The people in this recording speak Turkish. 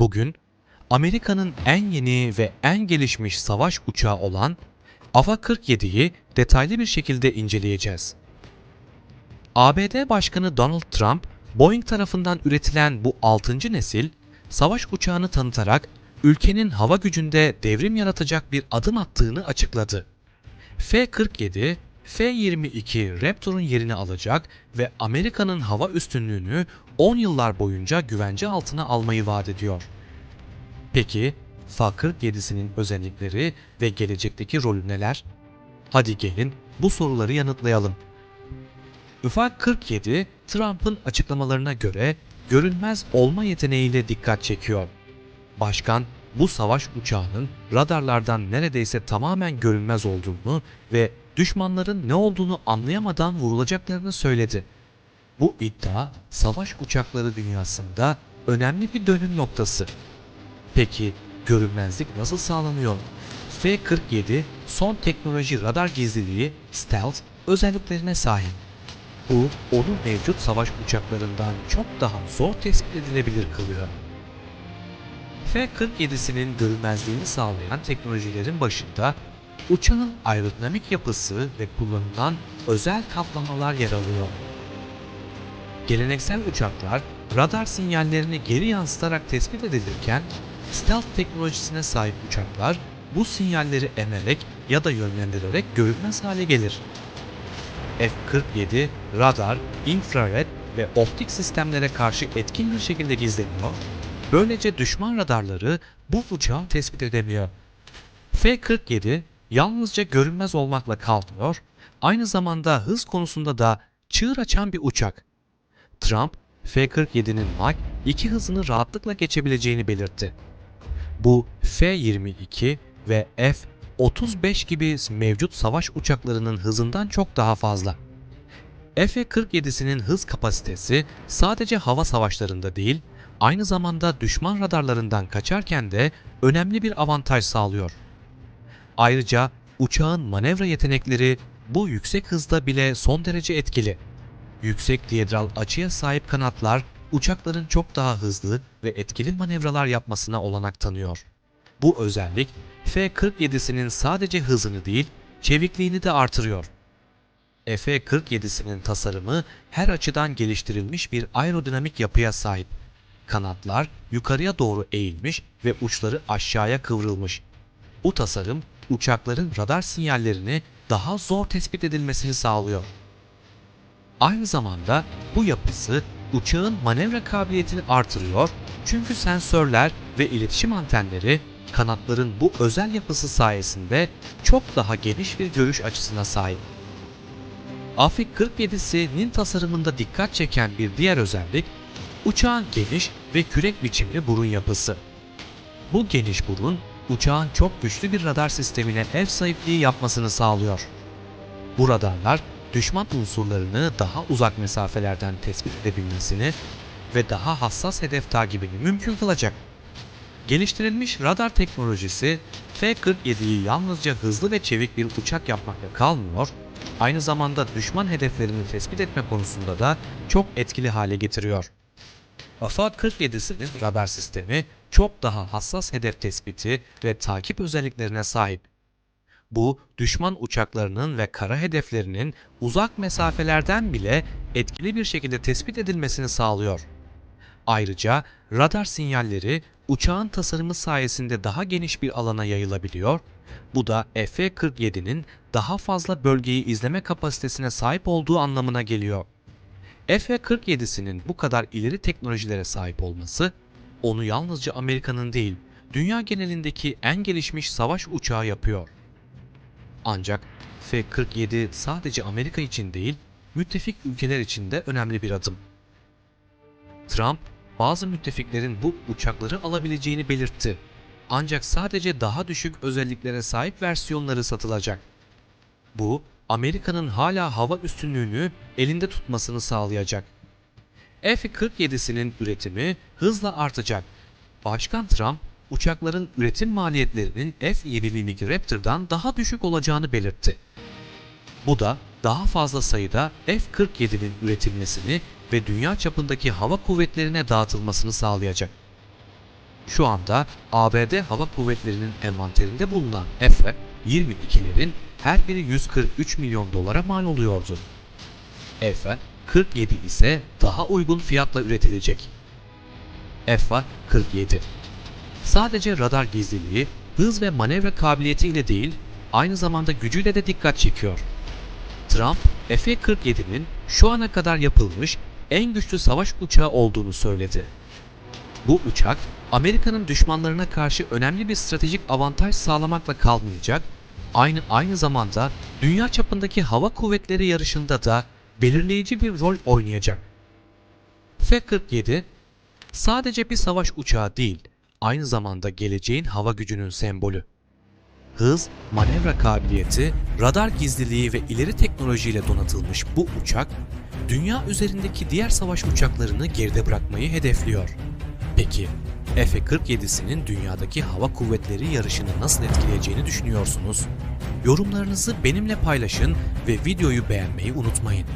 Bugün Amerika'nın en yeni ve en gelişmiş savaş uçağı olan AVA-47'yi detaylı bir şekilde inceleyeceğiz. ABD Başkanı Donald Trump, Boeing tarafından üretilen bu 6. nesil savaş uçağını tanıtarak ülkenin hava gücünde devrim yaratacak bir adım attığını açıkladı. F-47, F-22 Raptor'un yerini alacak ve Amerika'nın hava üstünlüğünü 10 yıllar boyunca güvence altına almayı vaat ediyor. Peki F-47'sinin özellikleri ve gelecekteki rolü neler? Hadi gelin bu soruları yanıtlayalım. F-47 Trump'ın açıklamalarına göre görünmez olma yeteneğiyle dikkat çekiyor. Başkan bu savaş uçağının radarlardan neredeyse tamamen görünmez olduğunu ve düşmanların ne olduğunu anlayamadan vurulacaklarını söyledi. Bu iddia savaş uçakları dünyasında önemli bir dönüm noktası. Peki görünmezlik nasıl sağlanıyor? F-47 son teknoloji radar gizliliği stealth özelliklerine sahip. Bu onu mevcut savaş uçaklarından çok daha zor tespit edilebilir kılıyor. F-47'sinin görünmezliğini sağlayan teknolojilerin başında uçağın aerodinamik yapısı ve kullanılan özel kaplamalar yer alıyor. Geleneksel uçaklar radar sinyallerini geri yansıtarak tespit edilirken stealth teknolojisine sahip uçaklar bu sinyalleri emerek ya da yönlendirerek görünmez hale gelir. F-47 radar, infrared ve optik sistemlere karşı etkin bir şekilde gizleniyor. Böylece düşman radarları bu uçağı tespit edemiyor. F-47 yalnızca görünmez olmakla kalmıyor, aynı zamanda hız konusunda da çığır açan bir uçak. Trump, F-47'nin Mach 2 hızını rahatlıkla geçebileceğini belirtti. Bu F-22 ve F-35 gibi mevcut savaş uçaklarının hızından çok daha fazla. F-47'sinin hız kapasitesi sadece hava savaşlarında değil, aynı zamanda düşman radarlarından kaçarken de önemli bir avantaj sağlıyor. Ayrıca uçağın manevra yetenekleri bu yüksek hızda bile son derece etkili. Yüksek diyedral açıya sahip kanatlar uçakların çok daha hızlı ve etkili manevralar yapmasına olanak tanıyor. Bu özellik F-47'sinin sadece hızını değil, çevikliğini de artırıyor. F-47'sinin tasarımı her açıdan geliştirilmiş bir aerodinamik yapıya sahip. Kanatlar yukarıya doğru eğilmiş ve uçları aşağıya kıvrılmış. Bu tasarım uçakların radar sinyallerini daha zor tespit edilmesini sağlıyor. Aynı zamanda bu yapısı uçağın manevra kabiliyetini artırıyor çünkü sensörler ve iletişim antenleri kanatların bu özel yapısı sayesinde çok daha geniş bir görüş açısına sahip. Afrik 47'sinin tasarımında dikkat çeken bir diğer özellik uçağın geniş ve kürek biçimli burun yapısı. Bu geniş burun uçağın çok güçlü bir radar sistemine ev sahipliği yapmasını sağlıyor. Bu radarlar düşman unsurlarını daha uzak mesafelerden tespit edebilmesini ve daha hassas hedef takibini mümkün kılacak. Geliştirilmiş radar teknolojisi F-47'yi yalnızca hızlı ve çevik bir uçak yapmakla kalmıyor, aynı zamanda düşman hedeflerini tespit etme konusunda da çok etkili hale getiriyor. F-47'sinin radar sistemi çok daha hassas hedef tespiti ve takip özelliklerine sahip. Bu, düşman uçaklarının ve kara hedeflerinin uzak mesafelerden bile etkili bir şekilde tespit edilmesini sağlıyor. Ayrıca radar sinyalleri uçağın tasarımı sayesinde daha geniş bir alana yayılabiliyor. Bu da F-47'nin daha fazla bölgeyi izleme kapasitesine sahip olduğu anlamına geliyor. F-47'sinin bu kadar ileri teknolojilere sahip olması, onu yalnızca Amerika'nın değil, dünya genelindeki en gelişmiş savaş uçağı yapıyor. Ancak F-47 sadece Amerika için değil, müttefik ülkeler için de önemli bir adım. Trump, bazı müttefiklerin bu uçakları alabileceğini belirtti. Ancak sadece daha düşük özelliklere sahip versiyonları satılacak. Bu, Amerika'nın hala hava üstünlüğünü elinde tutmasını sağlayacak. F-47'sinin üretimi hızla artacak. Başkan Trump, uçakların üretim maliyetlerinin F-22 Raptor'dan daha düşük olacağını belirtti. Bu da daha fazla sayıda F-47'nin üretilmesini ve dünya çapındaki hava kuvvetlerine dağıtılmasını sağlayacak. Şu anda ABD Hava Kuvvetleri'nin envanterinde bulunan F-22'lerin her biri 143 milyon dolara mal oluyordu. F-47 ise daha uygun fiyatla üretilecek. F-47 Sadece radar gizliliği, hız ve manevra kabiliyeti ile değil, aynı zamanda gücüyle de dikkat çekiyor. Trump, F-47'nin şu ana kadar yapılmış en güçlü savaş uçağı olduğunu söyledi. Bu uçak, Amerika'nın düşmanlarına karşı önemli bir stratejik avantaj sağlamakla kalmayacak, aynı aynı zamanda dünya çapındaki hava kuvvetleri yarışında da belirleyici bir rol oynayacak. F-47 sadece bir savaş uçağı değil, aynı zamanda geleceğin hava gücünün sembolü. Hız, manevra kabiliyeti, radar gizliliği ve ileri teknolojiyle donatılmış bu uçak, dünya üzerindeki diğer savaş uçaklarını geride bırakmayı hedefliyor. Peki, F-47'sinin dünyadaki hava kuvvetleri yarışını nasıl etkileyeceğini düşünüyorsunuz? Yorumlarınızı benimle paylaşın ve videoyu beğenmeyi unutmayın.